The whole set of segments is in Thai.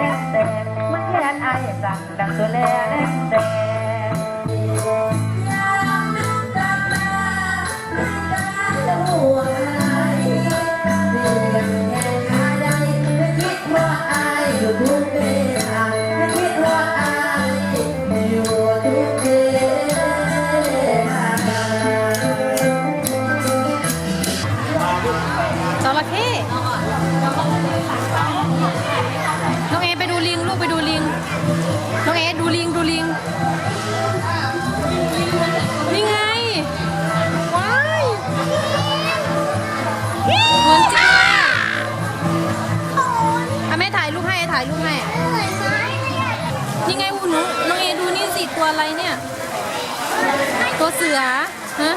แดงแดงมันแค่ไอ้สั่งดังตัวแลแดแต่ เสือฮะ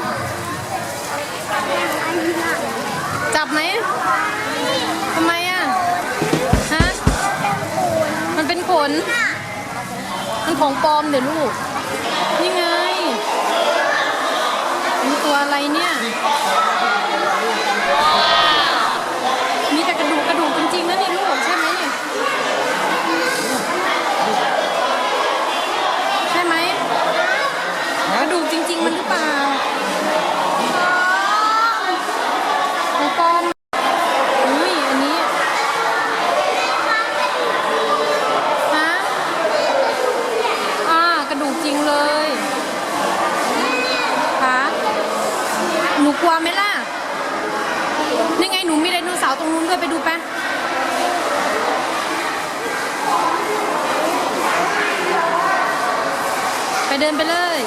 จับไหมทำไมอะฮะมันเป็นขนมันของปลอมเดี๋ยวลูกนี่ไงมีตัวอะไรเนี่ย ลัวไหมล่ะนี่ไงหนูมีไดโนเสาร์ตรงนู้นด้วยไปดูไปะไปเดินไปเลย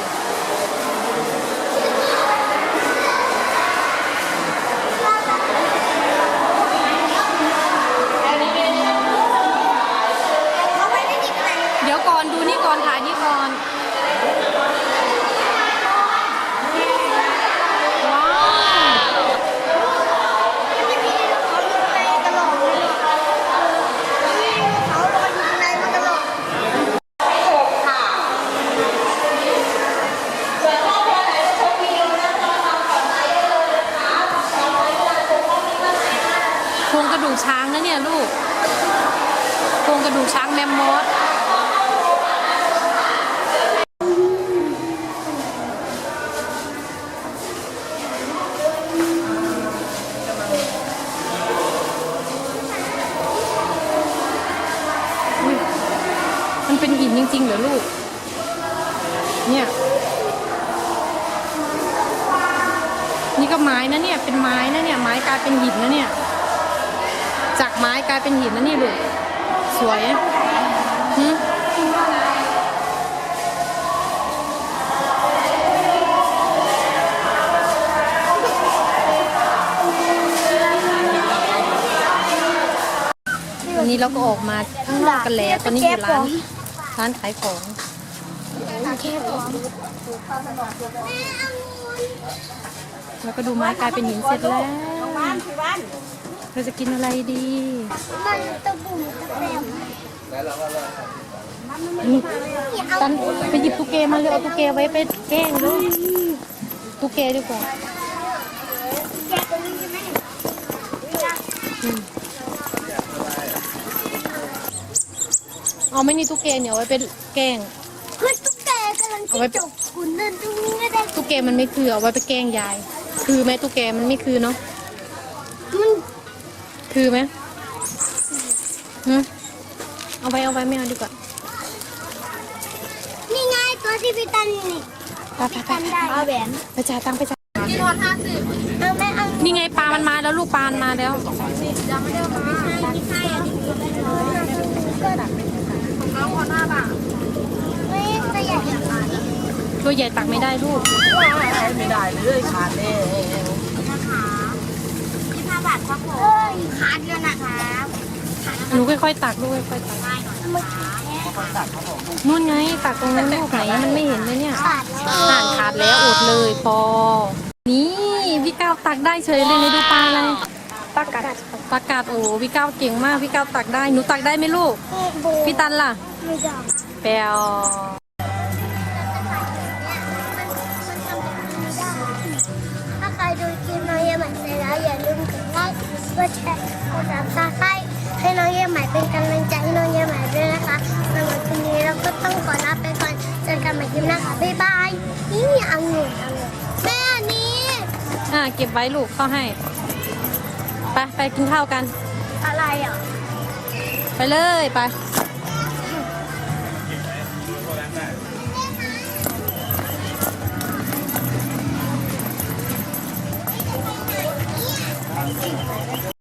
เดี๋ยวก่อนดูนี่ก่อนถ่ายนี่ก่อน ว้าว โครงกระดูกช้าง นะเนี่ยลูกโครงกระดูกช้างแมมมอสมันเป็นหินจริงๆเหรอลูก เนี่ยนี่ก็ไม้นะเนี่ย เป็นไม้นะเนี่ย ไม้กลายเป็นหินนะเนี่ย จากไม้กลายเป็นหินนะนี่ลูกสวยหึวันนี้เราก็ออกมาข้างนอกกันแล้ว ตอนนี้อยู่ร้านร้านขายของแล้วก็ดูไม้กลายเป็นหินเสร็จแล้ว เราจะกินอะไรดี มันตะบุ่มตะแปมนี่ตันไปหยิบตุ๊กแกมาเลยเอาตุ๊กแกไว้ไปแกล้งด้วยตุ๊กแกดีกว่าแกะตัวนี้ใช่ไหมอืมเอาไม่นี่ตุ๊กแกเนี่ยเอาไว้เป็นแกล้งเฮ้ยตุ๊กแกกำลังเอาไว้จะจบคุณเดินตรงนี้ไม่ได้ตุ๊กแกมันไม่คือเอาไว้ไปแกล้งยาย คือไหมตุ๊กแกมันไม่คือเนาะมัน คือไหมหืมเอาไว้เอาไว้ไม่เอาดีกว่า นี่ไงตัวที่พี่ตันนี่ไปไปไปตันได้เอาแหวนไปจ่ายตังค์ไปจ่ายเอาไหมเอานี่ไงปลามันมาแล้วลูกปลามันมาแล้วยังไม่ได้มาไม่ใช่ไม่ใช่อันนี้ก็ได้ก็ได้ของเขาพอหน้าป่ะไม่จะใหญ่อย่างไรตัวใหญ่ตักไม่ได้ลูกไม่ได้เลยขาดแล้ว นะคะยี่ห้าบาทครับผมเฮ้ยขาดเดียวนะครับ หนูค่อยๆตักลูกค่อยๆตักนู่นไงตักตรงนั้นลูกไหนมันไม่เห็นเลยเนี่ยขาดขาดแล้วอดเลยพอ นี่พี่ก้าวตักได้เฉยเลยในดูปลาอะไรปลากาดปลากาดโอ้พี่ก้าวเก่งมากพี่ก้าวตักได้หนูตักได้ไหมลูกพี่ตันล่ะแปลถ้าใครดูคลิปน้องเยี่ยมใหม่เสร็จแล้วอย่าลืมกดไลค์กดแชร์กดซับสไคร กันใหม่คลิปหน้าค่ะบ๊ายบายนี่เอาเงินเอาเงินแม่อันนี้อ่าเก็บไว้ลูกเข้าให้ ไปไปกินข้าวกัน อะไรอะ ไปเลยไป